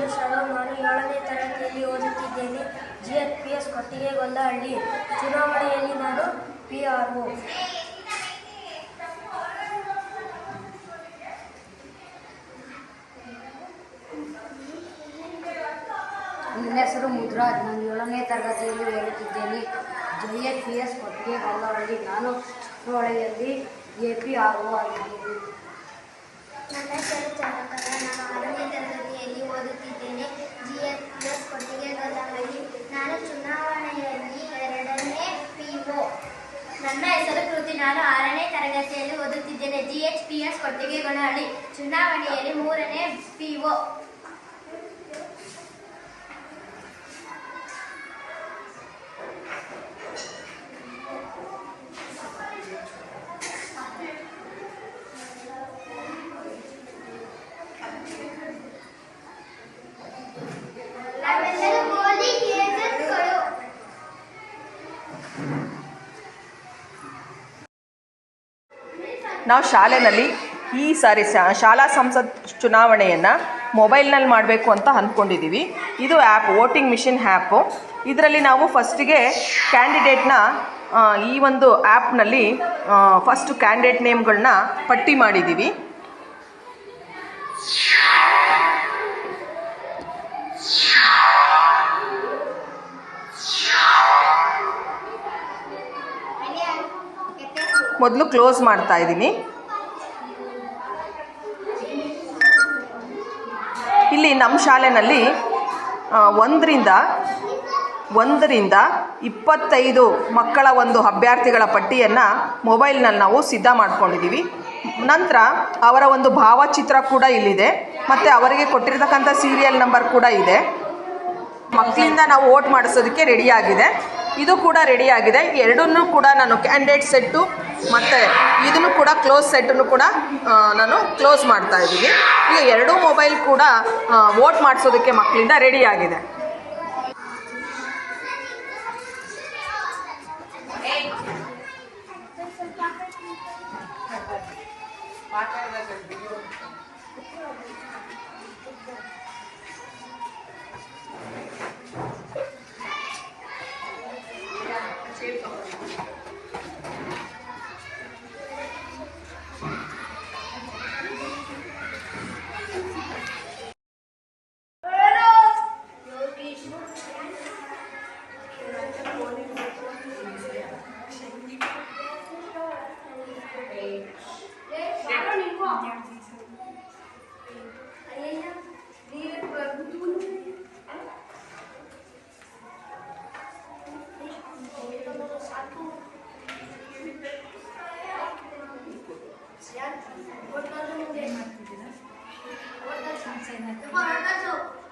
ಹೆಸರು ಧನುಷ್ ನಾನು ಏಳನೇ ತರಗತಿಯಲ್ಲಿ ಓದುತ್ತಿದ್ದೇನೆ. ಜಿ ಎಫ್ ಪಿ ಎಸ್ ಕೊಟ್ಟಿಗೆಗೊಂದಹಳ್ಳಿ. ಚುನಾವಣೆಯಲ್ಲಿ ನಾನು ಪಿ ಆರ್ ಒ ನನ್ನ ಹೆಸರು ಮುದ್ರಾಜ್. ನಾನು ಏಳನೇ ತರಗತಿಯಲ್ಲಿ ಓದುತ್ತಿದ್ದೇನೆ. ಜೆ ಎಫ್ ಪಿ ಎಸ್ ಕೊಟ್ಟಿಗೆ ಗಲ್ಲಹಳ್ಳಿ ನಾನು ಚುನಾವಣೆಯಲ್ಲಿ ಎ ಪಿ ಆರ್ ಒ ಆಗಿದ್ದೇನೆ ನನ್ನ ಹೆಸರು ಚಂದ್ರಕಲಾ ನಾನು ಆರನೇ ತರಗತಿಯಲ್ಲಿ ಓದುತ್ತಿದ್ದೇನೆ ಜಿ ಎಸ್ ಪಿ ಎಸ್ ಕೊಟ್ಟಿಗೆಗಲ್ಲಹಳ್ಳಿ ನಾನು ಚುನಾವಣೆಯಲ್ಲಿ ಎರಡನೇ ಪಿ ಒ ನನ್ನ ಹೆಸರು ಕೃತಿ ನಾನು ಆರನೇ ತರಗತಿಯಲ್ಲಿ ಓದುತ್ತಿದ್ದೇನೆ. ಜಿ ಎಚ್ ಪಿ ಎಸ್ ಕೊಟ್ಟಿಗೆಗೊನಹಳ್ಳಿ ಚುನಾವಣೆಯಲ್ಲಿ ಮೂರನೇ ಪಿಒ Thank ನಾವೆಲ್ಲರೂ ನಾವು ಶಾಲೆಯಲ್ಲಿ ಈ ಸಾರಿ ಶಾಲಾ ಸಂಸತ್ ಚುನಾವಣೆಯನ್ನು ಮೊಬೈಲ್ನಲ್ಲಿ ಮಾಡಬೇಕು ಅಂತ ಅಂದ್ಕೊಂಡಿದ್ದೀವಿ ಇದು ಆ್ಯಪ್ ವೋಟಿಂಗ್ ಮಿಷಿನ್ ಆ್ಯಪು ಇದರಲ್ಲಿ ನಾವು ಫಸ್ಟಿಗೆ ಕ್ಯಾಂಡಿಡೇಟ್ನ ಈ ಒಂದು ಆ್ಯಪ್ನಲ್ಲಿ ಫಸ್ಟು ಕ್ಯಾಂಡಿಡೇಟ್ ನೇಮ್ಗಳನ್ನ ಪಟ್ಟಿ ಮಾಡಿದ್ದೀವಿ ಮೊದಲು ಕ್ಲೋಸ್ ಮಾಡ್ತಾ ಇದ್ದೀನಿ. ಇಲ್ಲಿ ನಮ್ಮ ಶಾಲೆಯಲ್ಲಿ ಒಂದರಿಂದ ಒಂದರಿಂದ ಇಪ್ಪತ್ತೈದು ಮಕ್ಕಳ ಒಂದು ಅಭ್ಯರ್ಥಿಗಳ ಪಟ್ಟಿಯನ್ನು ಮೊಬೈಲ್ನಲ್ಲಿ ನಾವು ಸಿದ್ಧ ಮಾಡ್ಕೊಂಡಿದ್ದೀವಿ ನಂತರ ಅವರ ಒಂದು ಭಾವಚಿತ್ರ ಕೂಡ ಇಲ್ಲಿದೆ. ಮತ್ತು ಅವರಿಗೆ ಕೊಟ್ಟಿರ್ತಕ್ಕಂಥ ಸೀರಿಯಲ್ ನಂಬರ್ ಕೂಡ ಇದೆ. ಮಕ್ಕಳಿಂದ ನಾವು ವೋಟ್ ಮಾಡಿಸೋದಕ್ಕೆ ರೆಡಿಯಾಗಿದೆ ಇದು ಕೂಡ ರೆಡಿಯಾಗಿದೆ ಎರಡನ್ನೂ ಕೂಡ ನಾನು ಕ್ಯಾಂಡೇಟ್ ಸೆಟ್ಟು ಮತ್ತು ಇದನ್ನು ಕೂಡ ಕ್ಲೋಸ್ ಸೆಟ್ಟನ್ನು ಕೂಡ ನಾನು ಕ್ಲೋಸ್ ಮಾಡ್ತಾ ಇದ್ದೀವಿ ಈಗ ಎರಡೂ ಮೊಬೈಲ್ ಕೂಡ ವೋಟ್ ಮಾಡಿಸೋದಕ್ಕೆ ಮಕ್ಕಳಿಂದ ರೆಡಿಯಾಗಿದೆ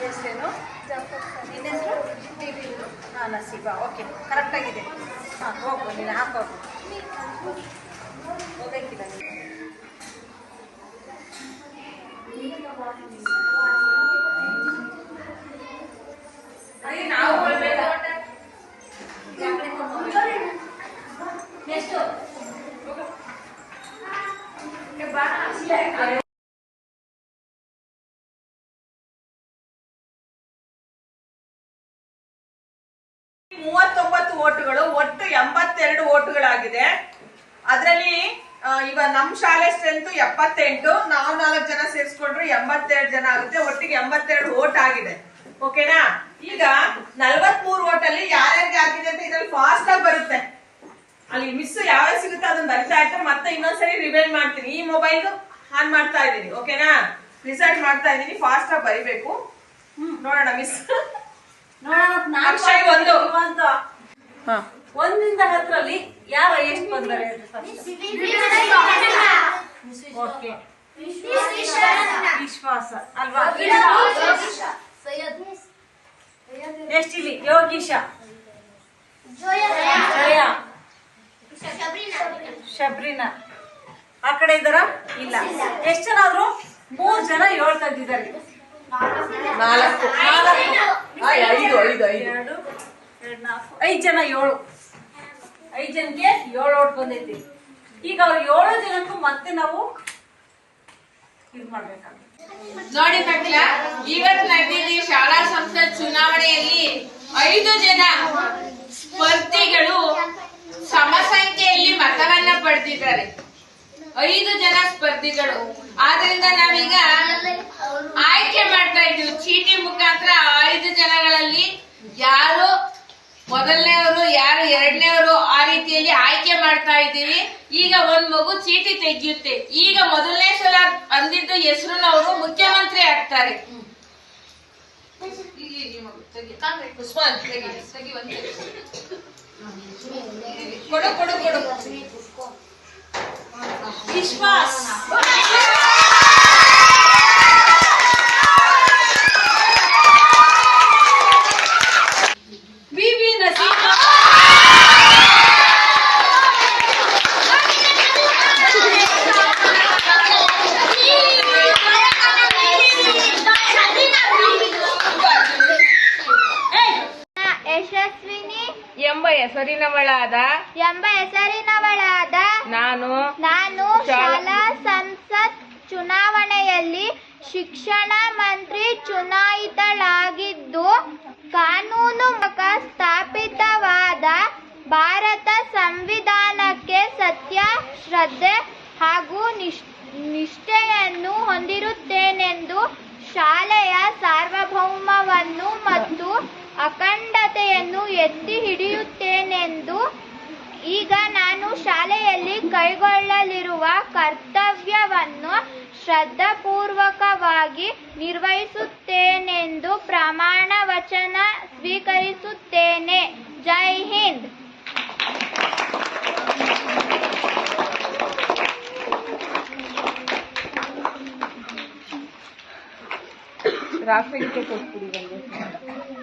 ಹೆಸರೇನು ನಿನ್ನ ಹೆಸರು? ಹಾಂ ನಸೀಬಾ. ಓಕೆ ಕರೆಕ್ಟಾಗಿದೆ ಹಾಂ ಹೋಗು ನೀನು ಹಾಕೋಗು ಹೋಗಕ್ಕಿಲ್ಲ ನೀನು. ಮೂವತ್ತೊಂಬತ್ತು ಓಟುಗಳು, ಒಟ್ಟು ಎಂಬತ್ತೆರಡು ಓಟುಗಳಾಗಿದೆ. ಅದರಲ್ಲಿ ಇವಾಗ ನಮ್ ಶಾಲೆ ಸ್ಟ್ರೆಂತ್ ಎಪ್ಪತ್ತೆಂಟು, ನಾವು ನಾಲ್ಕು ಜನ ಸೇರಿಸ್ಕೊಂಡ್ರು ಎಂಬತ್ತೆರಡು ಜನ ಆಗುತ್ತೆ, ಒಟ್ಟಿಗೆ ಎಂಬತ್ತೆರಡು ಓಟ್ ಆಗಿದೆ. ಓಕೆನಾ ಈಗ ನಲ್ವತ್ಮೂರು ಓಟಲ್ಲಿ ಯಾರ್ಯಾರಿಗೆ ಆಗಿದೆ ಅಂತ ಇದ್ರಲ್ಲಿ ಫಾಸ್ಟ್ ಆಗಿ ಬರುತ್ತೆ. ಅಲ್ಲಿ ಮಿಸ್ ಯಾವ ಸಿಗುತ್ತೆ ಅದನ್ನ ಬರಿತಾ ಇರ್ತಾರೆ ಮತ್ತೆ ಇನ್ನೊಂದ್ಸರಿ ರಿವೈಂಡ್ ಮಾಡ್ತೀನಿ. ಈ ಮೊಬೈಲ್ ಆನ್ ಮಾಡ್ತಾ ಇದ್ದೀನಿ ಓಕೆನಾ ರಿಸಲ್ಟ್ ಮಾಡ್ತಾ ಇದ್ದೀನಿ ಫಾಸ್ಟ್ ಆಗಿ ಬರಿಬೇಕು. ನೋಡೋಣ ಮಿಸ್ ಒಂದು. ಒಂದಿಂದ ಹತ್ತರಲ್ಲಿ ಯಾರು ಎಷ್ಟು ಬಂದರೆ ಓಕೆ ವಿಶ್ವಾಸ ಅಲ್ವಾ? ಯೋಗೀಶ. ಜಯ. ಶಬ್ರಿನಾ ಆ ಕಡೆ ಇದ್ದಾರ? ಇಲ್ಲ. ಎಷ್ಟು ಜನ ಆದ್ರು? ಮೂರ್ ಜನ ಏಳು ತೆಗ್ದಿದ್ದಾರೆ ನಾಲ್ಕು. ನಾಲ್ಕು. ಐದು ಐದು ಐದು. ಎರಡು ಎರಡು ನಾಲ್ಕು. ಐದು ಜನ ಏಳು. ಐದು ಜನಕ್ಕೆ ಏಳು ಓಟ್ ಬಂದೈತಿ. ಈಗ ಅವ್ರು ಏಳು ಜನಕ್ಕೂ ಮತ್ತೆ ನಾವು ಇದು ಮಾಡ್ಬೇಕಾಗುತ್ತೆ. ನೋಡಿ ಮಕ್ಕಳ ಇವತ್ತು ನಡೆದಿದೆ ಶಾಲಾ ಸಂಸತ್ ಚುನಾವಣೆಯಲ್ಲಿ ಐದು ಜನ ಸ್ಪರ್ಧಿಗಳು ಸಮಸಂಖ್ಯೆಯಲ್ಲಿ ಮತವನ್ನ ಪಡೆದಿದ್ದಾರೆ. ಐದು ಜನ ಸ್ಪರ್ಧಿಗಳು. ಆದ್ರಿಂದ ನಾವೀಗ ಆಯ್ಕೆ ಮಾಡ್ತಾ ಇದ್ದೀವಿ. ಚೀಟಿ ಮುಖಾಂತರ ಐದು ಜನಗಳಲ್ಲಿ ಯಾರು ಮೊದಲನೇವರು ಯಾರು ಎರಡನೇವರು ಆ ರೀತಿಯಲ್ಲಿ ಆಯ್ಕೆ ಮಾಡ್ತಾ ಇದ್ದೀವಿ. ಈಗ ಒಂದ್ ಮಗು ಚೀಟಿ ತೆಗೆಯುತ್ತೆ. ಈಗ ಮೊದಲನೇ ಸಲ ಅಂದಿದ್ದು ಹೆಸರುನವರು ಮುಖ್ಯಮಂತ್ರಿ ಆಗ್ತಾರೆ. ಉಸ್ಮಾನ್. ಕೊಡು ಕೊಡು ಕೊಡು. ವಿಶ್ವಾಸ್. ಹೆಸರಿನವಳಾದ ಎಂಬ ಹೆಸರಿನವಳಾದ? ನಾನು. ನಾನು ಶಾಲಾ ಸಂಸತ್ ಚುನಾವಣೆಯಲ್ಲಿ ಶಿಕ್ಷಣ ಮಂತ್ರಿ ಚುನಾಯಿತಳಾಗಿದ್ದು ಕಾನೂನು ಸ್ಥಾಪಿತವಾದ ಭಾರತ ಸಂವಿಧಾನಕ್ಕೆ ಸತ್ಯ ಶ್ರದ್ಧೆ ಹಾಗೂ ನಿಷ್ ಕೈಗೊಳ್ಳಲಿರುವ ಕರ್ತವ್ಯವನ್ನು ಶ್ರದ್ಧಾಪೂರ್ವಕವಾಗಿ ನಿರ್ವಹಿಸುತ್ತೇನೆಂದು ಪ್ರಮಾಣ ವಚನ ಸ್ವೀಕರಿಸುತ್ತೇನೆ. ಜೈ ಹಿಂದ್. ಬಂದು.